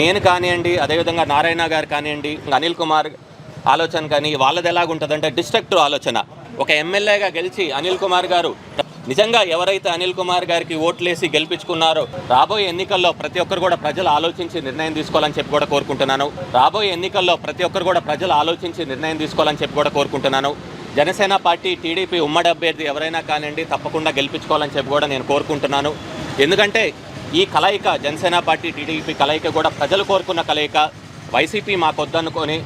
నేను కానివ్వండి అదేవిధంగా నారాయణ గారు కానివ్వండి అనిల్ కుమార్ ఆలోచన కానీ వాళ్ళది ఎలాగుంటుందంటే డిస్ట్రక్టివ్ ఆలోచన. ఒక ఎమ్మెల్యేగా గెలిచి అనిల్ కుమార్ గారు నిజంగా ఎవరైతే అనిల్ కుమార్ గారికి ఓట్లేసి గెలిపించుకున్నారో రాబోయే ఎన్నికల్లో ప్రతి ఒక్కరు కూడా ప్రజలు ఆలోచించి నిర్ణయం తీసుకోవాలని చెప్పి కూడా కోరుకుంటున్నాను. రాబోయే ఎన్నికల్లో ప్రతి ఒక్కరు కూడా ప్రజలు ఆలోచించి నిర్ణయం తీసుకోవాలని చెప్పి కూడా కోరుకుంటున్నాను. జనసేన పార్టీ టీడీపీ ఉమ్మడి అభ్యర్థి ఎవరైనా కానివ్వండి తప్పకుండా గెలిపించుకోవాలని చెప్పి కూడా నేను కోరుకుంటున్నాను. ఎందుకంటే ఈ కలయిక జనసేన పార్టీ టీడీపీ కలయిక కూడా ప్రజలు కోరుకున్న కలయిక. వైసీపీ మాకొద్దనుకొని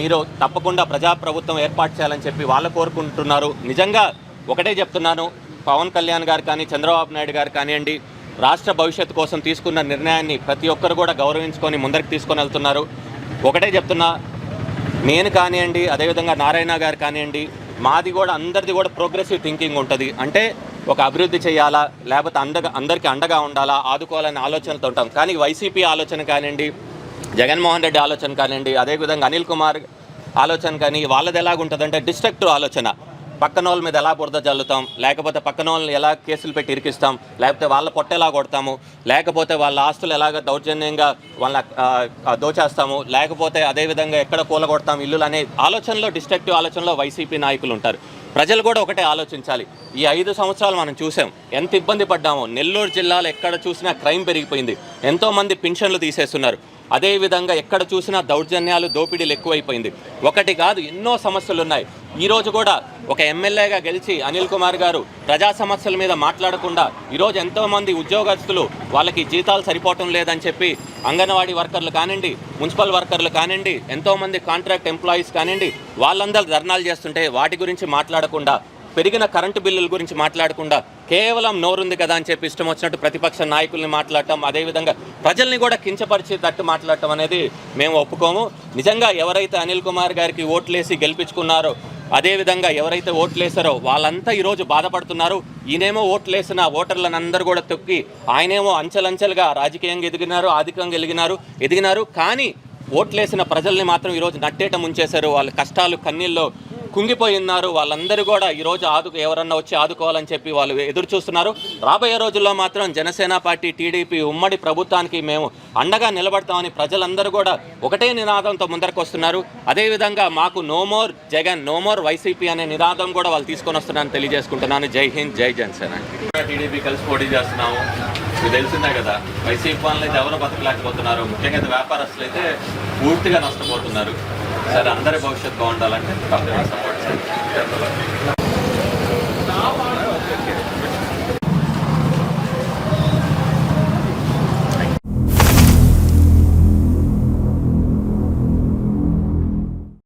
మీరు తప్పకుండా ప్రజాప్రభుత్వం ఏర్పాటు చేయాలని చెప్పి వాళ్ళు కోరుకుంటున్నారు. నిజంగా ఒకటే చెప్తున్నాను పవన్ కళ్యాణ్ గారు కానీ చంద్రబాబు నాయుడు గారు కానివ్వండి రాష్ట్ర భవిష్యత్తు కోసం తీసుకున్న నిర్ణయాన్ని ప్రతి ఒక్కరు కూడా గౌరవించుకొని ముందరికి తీసుకొని వెళ్తున్నారు. ఒకటే చెప్తున్నా నేను కానివ్వండి అదేవిధంగా నారాయణ గారు కానివ్వండి మాది కూడా అందరిది కూడా ప్రోగ్రెసివ్ థింకింగ్ ఉంటుంది. అంటే ఒక అభివృద్ధి చేయాలా? లేకపోతే అండగా అందరికీ అండగా ఉండాలా? ఆదుకోవాలనే ఆలోచనతో ఉంటాం. కానీ వైసీపీ ఆలోచన కానివ్వండి జగన్మోహన్ రెడ్డి ఆలోచన కానివ్వండి అదేవిధంగా అనిల్ కుమార్ ఆలోచన కానీ వాళ్ళది ఎలాగుంటుందంటే డిస్ట్రక్టివ్ ఆలోచన. పక్కన వాళ్ళ మీద ఎలా బురద చల్లుతాం లేకపోతే పక్కన వాళ్ళని ఎలా కేసులు పెట్టి ఇరికిస్తాం? లేకపోతే వాళ్ళ పొట్ట ఎలా కొడతాము? లేకపోతే వాళ్ళ ఆస్తులు ఎలాగ దౌర్జన్యంగా వాళ్ళ దోచేస్తాము? లేకపోతే అదేవిధంగా ఎక్కడ కూలగొడతాం? ఇల్లులు అనే ఆలోచనలో డిస్ట్రక్టివ్ ఆలోచనలో వైసీపీ నాయకులు ఉంటారు. ప్రజలు కూడా ఒకటే ఆలోచించాలి. ఈ ఐదు సంవత్సరాలు మనం చూసాం ఎంత ఇబ్బంది పడ్డామో నెల్లూరు జిల్లాలో ఎక్కడ చూసినా క్రైమ్ పెరిగిపోయింది. ఎంతోమంది పెన్షన్లు తీసేస్తున్నారు. అదేవిధంగా ఎక్కడ చూసినా దౌర్జన్యాలు దోపిడీలు ఎక్కువైపోయింది. ఒకటి కాదు ఎన్నో సమస్యలు ఉన్నాయి ఈరోజు కూడా ఒక ఎమ్మెల్యేగా గెలిచి అనిల్ కుమార్ గారు ప్రజా సమస్యల మీద మాట్లాడకుండా ఈరోజు ఎంతోమంది ఉద్యోగస్తులు వాళ్ళకి జీతాలు సరిపోవటం లేదని చెప్పి అంగన్వాడీ వర్కర్లు కానివ్వండి మున్సిపల్ వర్కర్లు కానివ్వండి ఎంతోమంది కాంట్రాక్ట్ ఎంప్లాయీస్ కానివ్వండి వాళ్ళందరూ ధర్నాలు చేస్తుంటే వాటి గురించి మాట్లాడకుండా పెరిగిన కరెంటు బిల్లుల గురించి మాట్లాడకుండా కేవలం నోరుంది కదా అని చెప్పి ఇష్టం వచ్చినట్టు ప్రతిపక్ష నాయకుల్ని మాట్లాడటం అదేవిధంగా ప్రజల్ని కూడా కించపరిచేటట్టు మాట్లాడటం అనేది మేము ఒప్పుకోము. నిజంగా ఎవరైతే అనిల్ కుమార్ గారికి ఓట్లేసి గెలిపించుకున్నారో అదేవిధంగా ఎవరైతే ఓట్లేసారో వాళ్ళంతా ఈరోజు బాధపడుతున్నారు. ఈయనేమో ఓట్లేసిన ఓటర్లనందరూ కూడా తొక్కి ఆయనేమో అంచెలంచెలుగా రాజకీయంగా ఎదిగినారు ఆధికంగా ఎదిగినారు ఎదిగినారు. కానీ ఓట్లేసిన ప్రజల్ని మాత్రం ఈరోజు నట్టేట ముంచేశారు. వాళ్ళ కష్టాలు కన్నీళ్ళు కుంగిపోయి ఉన్నారు వాళ్ళందరూ కూడా ఈరోజు ఆదు ఎవరన్నా వచ్చి ఆదుకోవాలని చెప్పి వాళ్ళు ఎదురు చూస్తున్నారు. రాబోయే రోజుల్లో మాత్రం జనసేన పార్టీ టీడీపీ ఉమ్మడి ప్రభుత్వానికి మేము అండగా నిలబడతామని ప్రజలందరూ కూడా ఒకటే నినాదంతో ముందరకు వస్తున్నారు అదేవిధంగా మాకు no more Jagan no more YCP అనే నినాదం కూడా వాళ్ళు తీసుకొని వస్తున్నారని తెలియజేసుకుంటున్నాను. జై హింద్ జై జనసేన. టీడీపీ కలిసి పోటీ చేస్తున్నాము. మీకు తెలిసిందే కదా వైసీపీ వాళ్ళని అయితే ఎవరు బతకలేకపోతున్నారు. ముఖ్యంగా వ్యాపారస్తులు అయితే పూర్తిగా నష్టపోతున్నారు. సరే అందరి భవిష్యత్తు బాగుండాలంటే తప్పకుండా సపోర్ట్ చేయండి.